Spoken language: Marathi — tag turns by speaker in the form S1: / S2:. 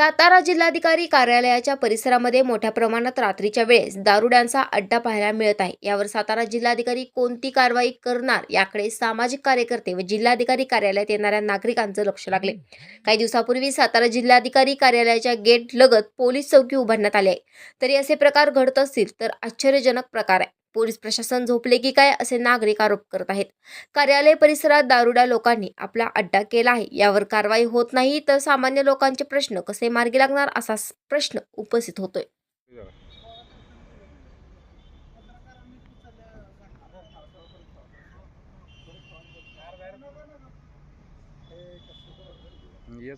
S1: सातारा जिल्हाधिकारी कार्यालयाच्या परिसरामध्ये मोठ्या प्रमाणात रात्रीच्या वेळेस दारुड्यांचा अड्डा पाहायला मिळत आहे. यावर सातारा जिल्हाधिकारी कोणती कारवाई करणार याकडे सामाजिक कार्यकर्ते व जिल्हाधिकारी कार्यालयात येणाऱ्या नागरिकांचं लक्ष लागले. काही दिवसापूर्वी सातारा जिल्हाधिकारी कार्यालयाच्या गेट लगत पोलीस चौकी उभारण्यात आली आहे. तरी असे प्रकार घडत असतील तर आश्चर्यजनक प्रकार आहे. पोलीस प्रशासन झोपले की काय असे नागरिक आरोप करत आहेत? कार्यालय परिसरात दारुड्या लोकांनी आपला अड्डा केला आहे. यावर कारवाई होत नाही तर सामान्य लोकांचे प्रश्न कसे मार्गी लागणार असा प्रश्न उपस्थित होतोय.
S2: ये